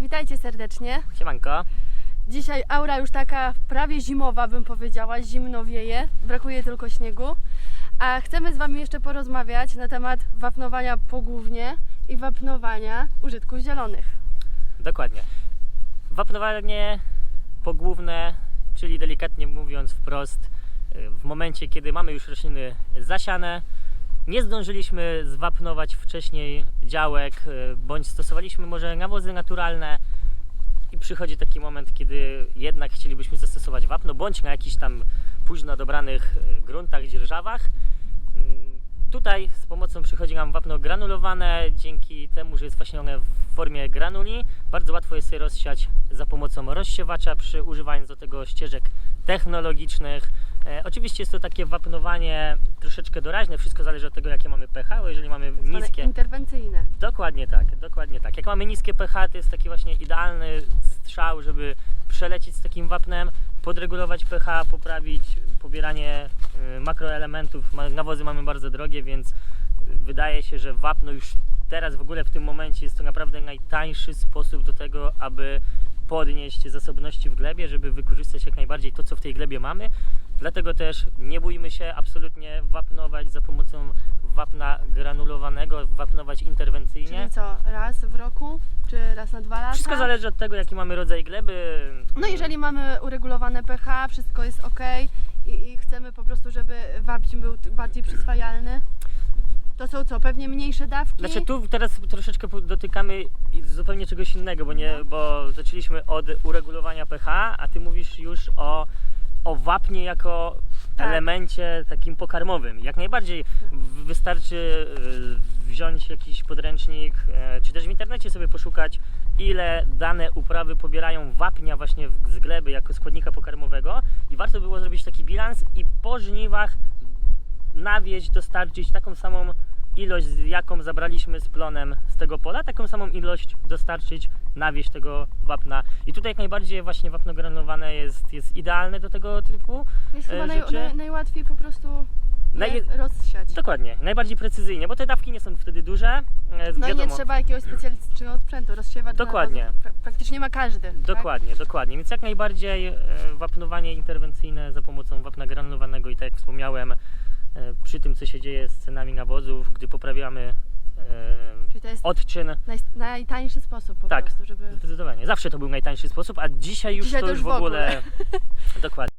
Witajcie serdecznie. Siemanko. Dzisiaj aura już taka prawie zimowa, bym powiedziała. Zimno wieje, brakuje tylko śniegu. A chcemy z Wami jeszcze porozmawiać na temat wapnowania pogłównie i wapnowania użytków zielonych. Dokładnie. Wapnowanie pogłówne, czyli delikatnie mówiąc wprost, w momencie kiedy mamy już rośliny zasiane, nie zdążyliśmy zwapnować wcześniej działek, y, bądź stosowaliśmy może nawozy naturalne i przychodzi taki moment, kiedy jednak chcielibyśmy zastosować wapno, bądź na jakichś tam późno dobranych y, gruntach, dzierżawach. Mm, Tutaj z pomocą przychodzi nam wapno granulowane, dzięki temu, że jest właśnie one w formie granuli. Bardzo łatwo jest je rozsiać za pomocą rozsiewacza, przy używając do tego ścieżek technologicznych. E, oczywiście jest to takie wapnowanie troszeczkę doraźne, wszystko zależy od tego, jakie mamy pH, bo jeżeli mamy Zwane niskie... interwencyjne. Dokładnie tak, dokładnie tak. Jak mamy niskie pH, to jest taki właśnie idealny strzał, żeby przelecieć z takim wapnem, podregulować pH, poprawić pobieranie y, makroelementów. Ma- Nawozy mamy bardzo drogie, więc wydaje się, że wapno już teraz w ogóle w tym momencie jest to naprawdę najtańszy sposób do tego, aby podnieść zasobności w glebie, żeby wykorzystać jak najbardziej to, co w tej glebie mamy. Dlatego też nie bójmy się absolutnie wapnować za pomocą wapna granulowanego, wapnować interwencyjnie. Czyli co, raz w roku, czy raz na dwa lata? Wszystko zależy od tego, jaki mamy rodzaj gleby. No jeżeli mamy uregulowane pH, wszystko jest ok i, i chcemy po prostu, żeby wapń był bardziej przyswajalny, to są co, pewnie mniejsze dawki? Znaczy tu teraz troszeczkę dotykamy zupełnie czegoś innego, bo, nie, No. bo zaczęliśmy od uregulowania pH, a ty mówisz już o, o wapnie jako Tak. elemencie takim pokarmowym. Jak najbardziej wystarczy y, wziąć jakiś podręcznik, e, czy też w internecie sobie poszukać, ile dane uprawy pobierają wapnia właśnie z gleby jako składnika pokarmowego i warto było zrobić taki bilans i po żniwach nawieźć, dostarczyć taką samą ilość, jaką zabraliśmy z plonem z tego pola, taką samą ilość dostarczyć, nawieźć tego wapna. I tutaj jak najbardziej właśnie wapno granulowane jest, jest idealne do tego typu. Jest chyba e, naj, rzeczy. naj, najłatwiej po prostu je Naj- rozsiać. Dokładnie, najbardziej precyzyjnie, bo te dawki nie są wtedy duże. e, No i wiadomo. nie trzeba jakiegoś specjalistycznego sprzętu, rozsiewacz Dokładnie. nawozów pra, praktycznie ma każdy. Tak? Dokładnie, dokładnie. Więc jak najbardziej e, wapnowanie interwencyjne za pomocą wapna granulowanego i tak jak wspomniałem, przy tym co się dzieje z cenami nawozów, gdy poprawiamy e, Czyli to jest odczyn, naj, najtańszy sposób po Tak. prostu, żeby... zdecydowanie. Zawsze to był najtańszy sposób, a dzisiaj już Dzisiaj to już w w ogóle. Dokładnie.